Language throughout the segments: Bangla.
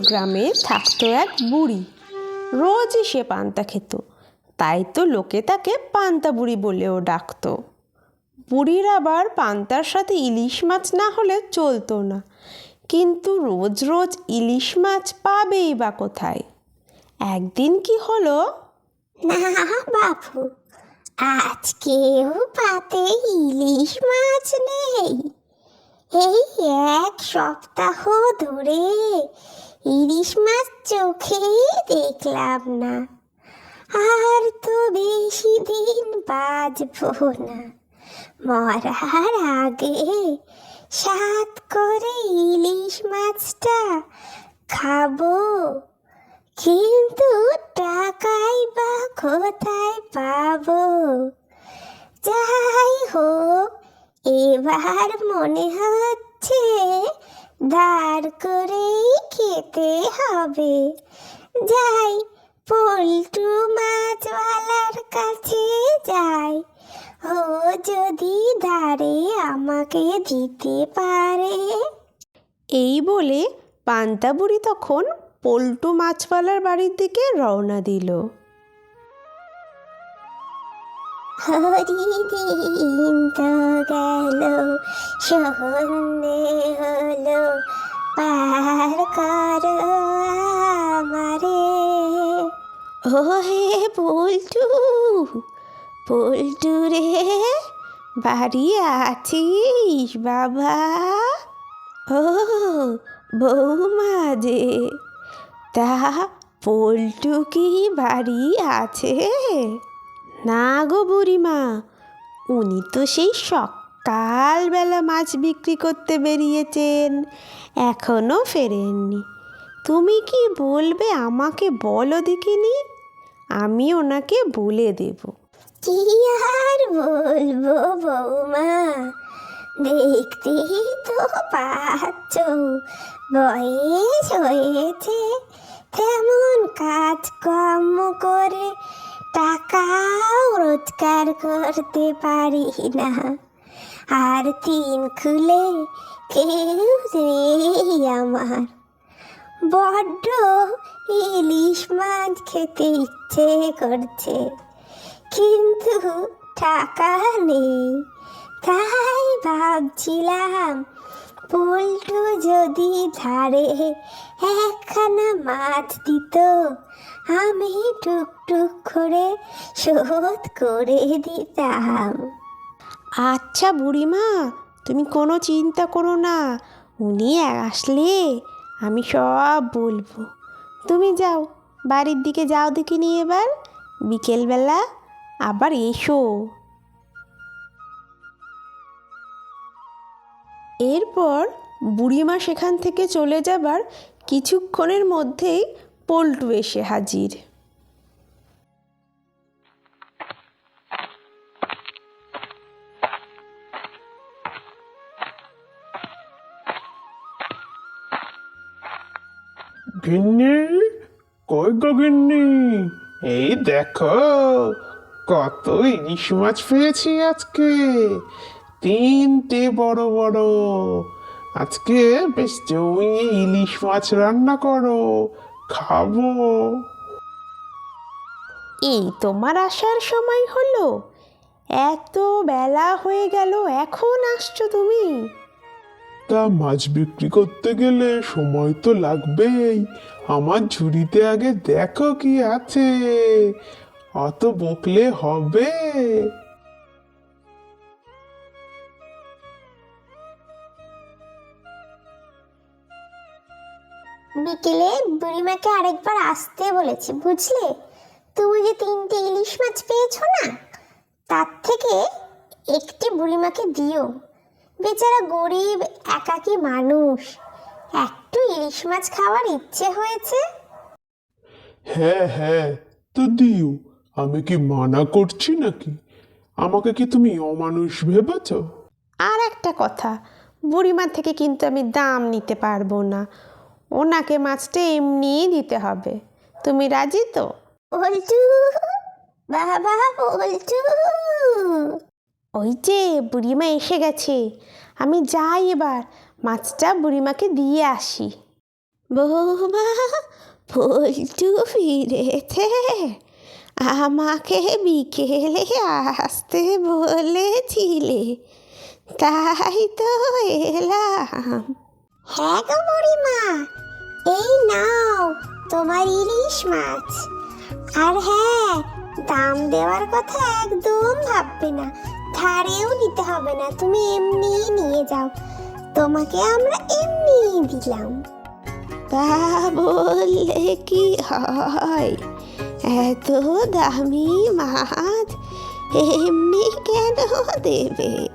গ্রামে থাকতো এক বুড়ি। রোজই সে পান্তা খেত। তাই তো লোকে তাকে পান্তা বুড়ি বলেও ডাকতো। বুড়ির আবার পান্তার সাথে ইলিশ মাছ না হলে চলতো না। কিন্তু রোজ রোজ ইলিশ মাছ পাবেই বা কোথায়? একদিন কি হলো? না বাবু আজকেও পাতে ইলিশ মাছ নেই। এই এক সপ্তাহ ধরে ইলিশ মাছ চোখেই দেখলাম না। আর তো বেশি দিন বাঁচবো না। মরার আগে সাত করে ইলিশ মাছটা খাব। কিন্তু টাকাই বা কোথায় পাবো? যাই হোক, এবার মনে হচ্ছে দাঁড় করেই খেতে হবে। যাই, পল্টু মাছওয়ালার কাছে যাই। ও যদি দাঁড়ে আমাকে দিতে পারে। এই বলে পান্তা বুড়ি তখন পল্টু মাছওয়ালার বাড়ির দিকে রওনা দিল। হরিদিন তো গেল সন্ধে হলো পার করো আমারে। ও হে পল্টু পল্টু রে, বাড়ি আছিস বাবা? ও বৌমা যে, তা পল্টু কি বাড়ি আছে? না গো বুড়িমা, উনি তো সেই সকালবেলা মাছ বিক্রি করতে বেরিয়েছেন এখনও ফেরেননি। তুমি কি বলবে আমাকে বলো দেখিনি? আমি ওনাকে বলে দেব। কি আর বলব বৌমা? দেখতেই তো পাচ্ছ, বয়স হয়েছে, তেমন কাজকর্ম করে টাকাও রোজগার করতে পারি না। আর তিন খুলে কেউ নেই আমার। বড্ড ইলিশ মাছ খেতে ইচ্ছে করছে। কিন্তু টাকা নেই। তাই ভাবছিলাম, পোল্টু যদি ধারে একখানা মাছ দিত আমি টুকটুক করে শোধ করে দিতাম। আচ্ছা বুড়িমা, তুমি কোনো চিন্তা করো না। উনি আসলে আমি সব বলব। তুমি যাও, বাড়ির দিকে যাও দেখি দেখিনি এবার। বিকেলবেলা আবার এসো। এরপর বুড়িমা সেখান থেকে চলে যাবার কিছুক্ষণের মধ্যেই পল্টু এসে হাজির। গিন্নি, কই গো গিন্নি? এই দেখো, কত ইলিশ মাছ পেয়েছি আজকে। তিনটে বড় বড়। আজকে বেশ জমিয়ে ইলিশ মাছ রান্না করো। খাব। এই তোমার আসার সময় হলো। এত বেলা হয়ে গেল এখন আসছো তুমি? তা মাছ বিক্রি করতে গেলে সময় তো লাগবেই। আমার ঝুড়িতে আগে দেখো কি আছে। অত বকলে হবে। বিকেলে বুড়িমাকে আরেকবার আসতে বলেছি বুঝলে? তুমি যে তিনটে ইলিশ মাছ পেয়েছ না তার থেকে একটি বুড়িমাকে দিও। বেচারা গরিব একাকী মানুষ একটু ইলিশ মাছ খাওয়ার ইচ্ছে হয়েছে? হ্যাঁ হ্যাঁ তো দিও। আমি কি মানা করছি নাকি? আমাকে কি তুমি অমানুষ ভেবেছ? আর একটা কথা বুড়িমা থেকে কিন্তু আমি দাম নিতে পারব না। ওনাকে মাছটা এমনিই দিতে হবে। তুমি রাজি তো? বলটু বাবা বলটু ওই যে বুড়িমা এসে গেছে। আমি যাই এবার মাছটা বুড়িমাকে দিয়ে আসি। বৌমা পল্টু ফিরেছে আমাকে বিকেলে আসতে বলেছিলে তাই তো এলাম। হ্যাঁ গো বুড়িমা। এই নাও তোমার ইলিশ মাছ। আর হ্যাঁ দাম দেওয়ার কথা একদম ভাববে না। ধারেও নিতে হবে না, তুমি এমনিই নিয়ে যাও। তোমাকে আমরা এমনিই দিলাম। তা বললে কি হয়? এত দামি মাছ এমনি কেন দেবে?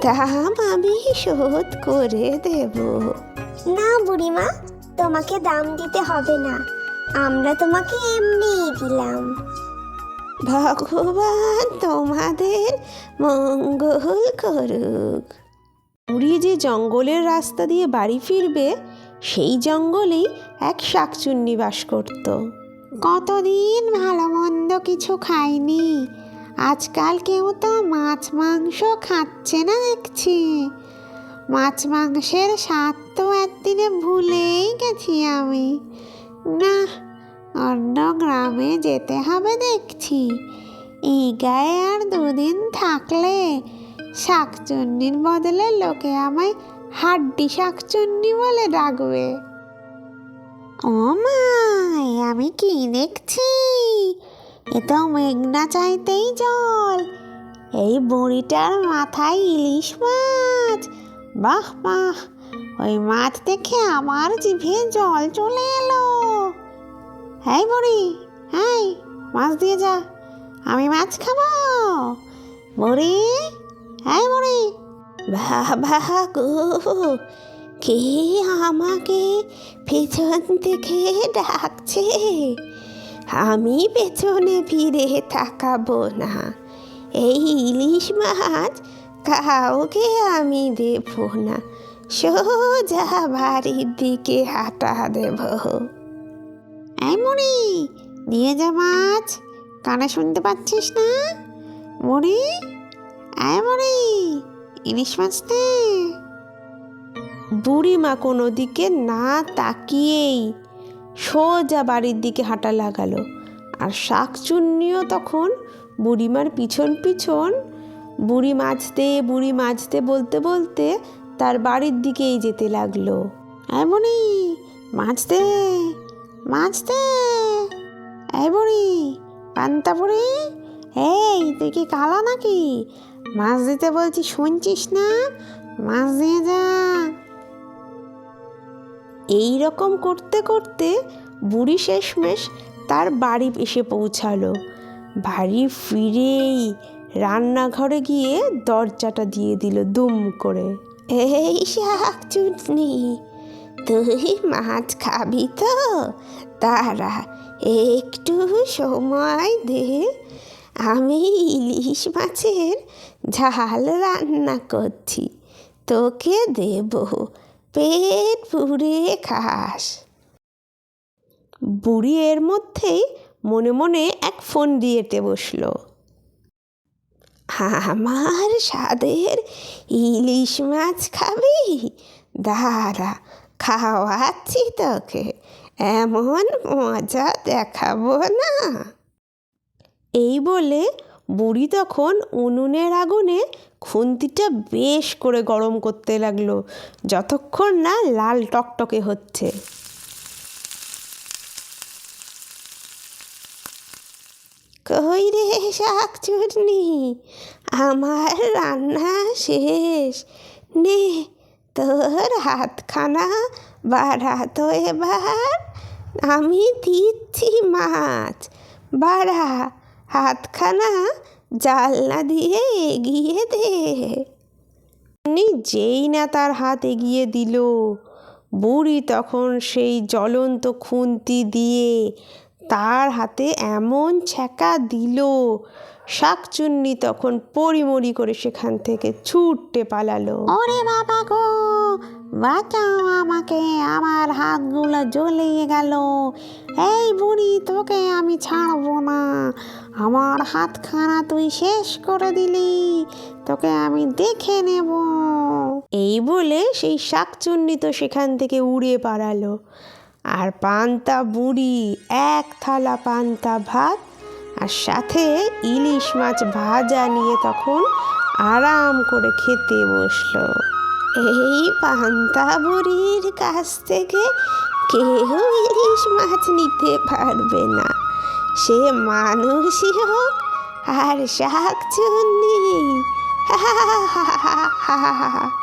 দাম আমি শোধ করে দেব। না বুড়িমা তোমাকে দাম দিতে হবে না। আমরা তোমাকে এমনিই দিলাম। ভগবান তোমাদের মঙ্গল করুক। পুরী যে জঙ্গলের রাস্তা দিয়ে বাড়ি ফিরবে সেই জঙ্গলেই এক শাকচুন্নি বাস করত। কতদিন ভালো মন্দ কিছু খাইনি আজকাল কেউ তো মাছ, মাংস খাচ্ছে না দেখছি। মাছ, মাংসের স্বাদ তো একদিনে ভুলেই গেছি আমি। না অন্য গ্রামে যেতে হবে দেখছি। এই গায়ে আর দুদিন থাকলে শাকচুন্নির বদলে লোকে আমায় হাড্ডি শাকচুন্নি বলে ডাকবে। ও মাই, আমি কি দেখছি? এ তো মেঘনা চাইতেই জল। এই বুড়িটার মাথায় ইলিশ মাছ। বাহ বাহ, ওই মাছ দেখে আমার জিভে জল চলে এলো। হ্যাঁ বুড়ি হ্যাঁ মাছ দিয়ে যা, আমি মাছ খাব। বুড়ি হ্যাঁ বুড়ি। বাবা গো, কে আমাকে পেছন থেকে ডাকছে? আমি পেছনে ফিরে তাকাবো না। এই ইলিশ মাছ কাউকে আমি দেব না। সোজা বাড়ির দিকে হাঁটা দেবো। এই মুড়ি, দিয়ে যা মাছ। কানে শুনতে পাচ্ছিস না? মুড়ি, এই মুড়ি, ইলিশ মাছ নে। বুড়িমা কোনো দিকে না তাকিয়েই সোজা বাড়ির দিকে হাঁটা লাগালো। আর শাকচুন্নিও তখন বুড়িমার পিছন পিছন বুড়ি মাছতে বুড়ি মাছতে বলতে বলতে তার বাড়ির দিকেই যেতে লাগল। এমনই মাছ দে মাছ দে এই বুড়ি, পান্তা বুড়ি, এই তুই কি কালা নাকি? মাছ দিতে বলছি, শুনছিস না? মাছ দিয়ে যা। এই রকম করতে করতে বুড়ি শেষমেশ তার বাড়ি এসে পৌঁছালো। বাড়ি ফিরেই রান্নাঘরে গিয়ে দরজাটা দিয়ে দিল দুম করে। এই শাক চুটনি তুই মাছ খাবি তো? তারা একটু সময় দে। আমি ইলিশ মাছের ঝাল রান্না করছি, তোকে দেব পেট পুড়ে খাস। বুড়ি এর মধ্যেই মনে মনে এক ফোন দিয়েতে বসল। আমার স্বাদের ইলিশ মাছ খাবি? দাঁড়া খাওয়াচ্ছি তোকে। এমন মজা দেখাবো না। এই বলে বুড়ি তখন উনুনের আগুনে খুন্তিটা বেশ করে গরম করতে লাগল, যতক্ষণ না লাল টকটকে হচ্ছে। কই রে শাক চুটনি আমার রান্না শেষ। নে, তোর হাতখানা বাড়া তো এবার, আমি দিচ্ছি মাছ। বাড়া হাতখানা জালনা দিয়ে এগিয়ে দে। উনি যেই না তার হাত এগিয়ে দিল, বুড়ি তখন সেই জ্বলন্ত খুন্তি দিয়ে তার হাতে এমন ছ্যাঁকা দিল শাকচুন্নি তখন পরিমরি করে সেখান থেকে ছুটতে পালালো। ওরে বাবা গো বাঁচাও আমাকে আমার হাতগুলো জ্বলিয়ে গেল। এই বুড়ি তোকে আমি ছাড়বো না। আমার হাতখানা তুই শেষ করে দিলি তোকে আমি দেখে নেব। এই বলে সেই শাকচুন্নি তো সেখান থেকে উড়ে পালালো। আর পান্তা বুড়ি এক থালা পান্তা ভাত আর সাথে ইলিশ মাছ ভাজা নিয়ে তখন আরাম করে খেতে বসল। এই পান্তা বুড়ির কাছ থেকে কেউ ইলিশ মাছ নিতে পারবে না। সে মানুষই হোক আর শাক চুন্নি হা হা হা হা হা হা